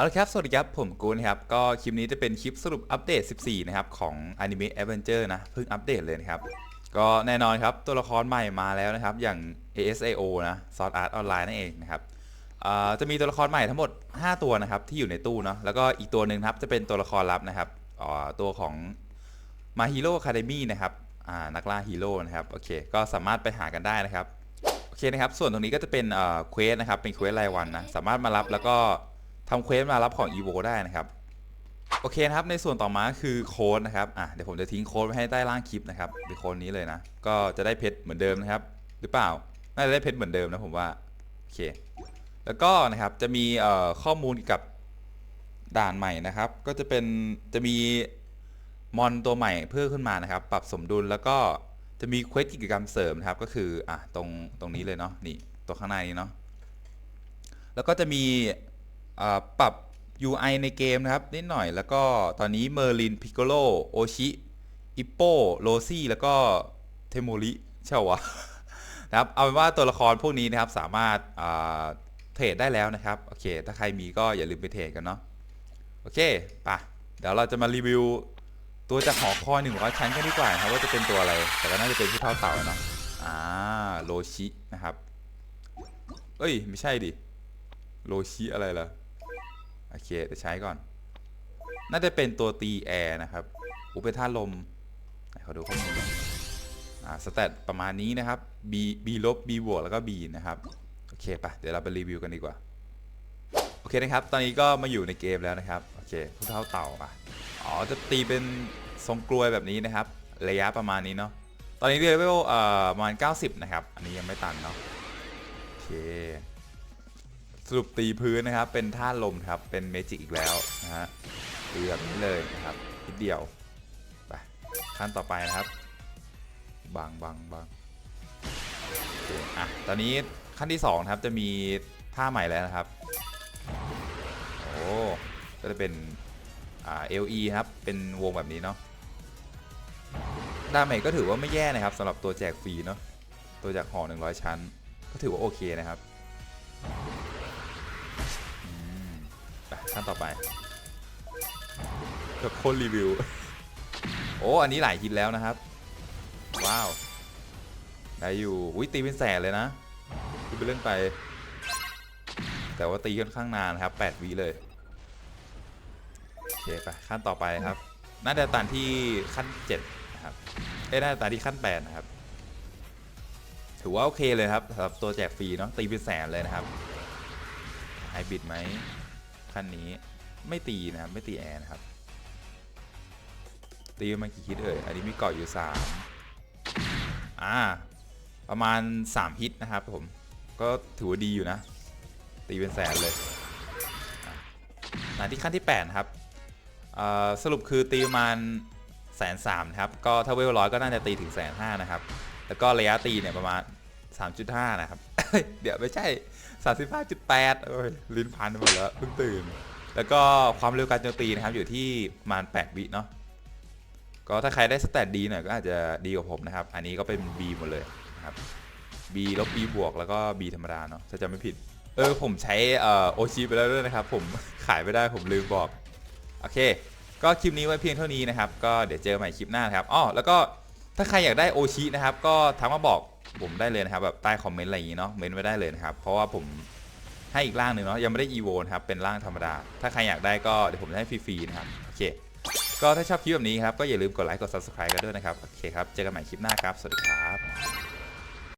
เอาละครับ สวัสดีครับ ผมกูนะครับ ก็คลิปนี้จะเป็นคลิปสรุปอัปเดต 14 นะครับ ของ Anime Adventure นะ เพิ่งอัปเดตเลยนะครับ ก็แน่นอนครับ ตัวละครใหม่มาแล้วนะครับ อย่าง ASAO นะ Sword Art Online นั่นเองนะครับจะมีตัวละครใหม่ทั้งหมด 5 ตัวนะครับ ที่อยู่ในตู้เนาะ แล้วก็อีกตัวหนึ่งครับ จะเป็นตัวละครลับนะครับตัวของมาฮีโร่คาเดมี่นะครับนักล่าฮีโร่นะครับ โอเค ก็สามารถไปหากันได้นะครับ โอเคนะครับ ส่วนตรงนี้ก็จะเป็นเอ่อเควสนะครับ เป็นเควสรายวันนะ สามารถมารับแล้วก็ ทำเควสมารับของ EVO ได้นะครับโอเคนะครับในส่วนต่อมาคือโค้ดนะครับอะเดี๋ยวผมจะทิ้งโค้ดไว้ให้ใต้ล่างคลิปนะครับเป็นโค้ดนี้เลยนะ ก็จะได้เพชรเหมือนเดิมนะครับ หรือเปล่าน่าจะได้เพชรเหมือนเดิมนะผมว่าโอเค แล้วก็นะครับจะมีข้อมูลกับด่านใหม่นะครับ ก็จะเป็นจะมีมอนตัวใหม่เพิ่มขึ้นมานะครับ ปรับสมดุลแล้วก็จะมีเควสกิจกรรมเสริมนะครับ ก็คืออะตรงตรงนี้เลยเนาะนี่ตัวข้างในนี้เนาะแล้วก็จะมี ปรับ UI ในเกมนะครับนิดหน่อยแล้วก็ตอนนี้เมอร์ลินพิกโกโลโอชิอิปโปโรซี่แล้วก็เทโมริใช่หรอวะนะครับเอาเป็นว่าตัวละครพวกนี้นะครับสามารถเทรดได้แล้วนะครับโอเค ถ้าใครมีก็อย่าลืมไปเทรดกันเนาะโอเคป่ะเดี๋ยวเราจะมารีวิวตัวจากหอคอยหนึ่งร้อยชั้นกันดีกว่าครับว่าจะเป็นตัวอะไร แต่ก็น่าจะเป็นผู้เท่าเต่าเนาะอ่าโรชินะครับ เอ้ย ไม่ใช่ดิโรชิอะไรล่ะ โอเคเดี๋ยวใช้ก่อน น่าจะเป็นตัวตีแอร์นะครับ อุเป็นท่าลมไหนขอดูข้อมูลอ่าสแตทประมาณนี้นะครับ B B ลบ B บวกแล้วก็ B นะครับ โอเคปะเดี๋ยวเราไปรีวิวกันดีกว่า โอเคนะครับ ตอนนี้ก็มาอยู่ในเกมแล้วนะครับ โอเคผู้เท่าเต่าอะอ๋อ จะตีเป็นทรงกลวยแบบนี้นะครับ ระยะประมาณนี้เนาะ ตอนนี้เลเวลเอ่อประมาณ 90 นะครับ อันนี้ยังไม่ตันเนาะ โอเค สรุปตีพื้นนะครับ เป็นท่าลมครับ เป็นเมจิกอีกแล้วนะฮะตีแบบนี้เลยนะครับนิดเดียวไปขั้นต่อไปนะครับบังบังบังอะตอนนี้ขั้นที่2ครับจะมีท่าใหม่แล้วนะครับโอ้ก็จะเป็นอ่า LE ครับ เป็นวงแบบนี้เนาะดาเมจก็ถือว่าไม่แย่นะครับสำหรับตัวแจกฟรีเนาะตัวจากหอ100 ชั้น ก็ถือว่าโอเคนะครับ ขั้นต่อไปกับคนรีวิว โอ้ อันนี้หลายฮิตแล้วนะครับ ว้าว ได้อยู่ อุ้ยตีเป็นแสนเลยนะคือไปเล่นไป แต่ว่าตีค่อนข้างนานนะครับ8วิเลย โอเคไปขั้นต่อไปครับ น่าจะตันที่ขั้น7นะครับ เอ้น่าจะตันที่ขั้น8นะครับ ถือว่าโอเคเลยครับสำหรับตัวแจกฟรีเนาะ ตีเป็นแสนเลยนะครับไฮบิดไหม ขั้นนี้ไม่ตีนะไม่ตีแอร์นะครับ ตีมากี่ฮิตเอ่ยอันนี้มีเกาะอยู่3อ่าประมาณ 3 ฮิตนะครับผมก็ถือว่าดีอยู่นะ ตีเป็นแสนเลยอะมาที่ขั้นที่8นะครับสรุปคือตีประมาณแสนสามครับก็ถ้าเวลร้อยก็น่าจะตีถึงแสนห้านะครับ แล้วก็ระยะตีเนี่ยประมาณ 3.5 นะครับ เดี๋ยวไม่ใช่35.8โอ้ยลิ้นพันไปหมดแล้วเพิ่งตื่น แล้วก็ความเร็วการโจมตีนะครับอยู่ที่ประมาณ8วิเนาะก็ถ้าใครได้สแตทดีหน่อยก็อาจจะดีกว่าผมนะครับ อันนี้ก็เป็น B หมดเลยนะครับ B ลบ B บวกแล้วก็ B ธรรมดาเนาะถ้าจำไม่ผิด เออผมใช้เอ่อโอชิไปแล้วด้วยนะครับ ผมขายไม่ได้ผมลืมบอก โอเค ก็คลิปนี้ไว้เพียงเท่านี้นะครับ ก็เดี๋ยวเจอใหม่คลิปหน้านะครับอ้อแล้วก็ถ้าใครอยากได้โอชินะครับ ก็ทักมาบอก ผมได้เลยนะครับแบบใต้คอมเมนต์อะไรอย่างนี้เนาะเมนไว้ได้เลยนะครับ เพราะว่าผมให้อีกร่างหนึ่งเนาะยังไม่ได้อีโวนครับเป็นร่างธรรมดา ถ้าใครอยากได้ก็เดี๋ยวผมจะให้ฟรีๆนะครับโอเคก็ถ้าชอบคลิปแบบนี้ครับก็อย่าลืมกดไลค์กด subscribe กันด้วยนะครับโอเคครับเจอกันใหม่คลิปหน้าครับสวัสดีครับ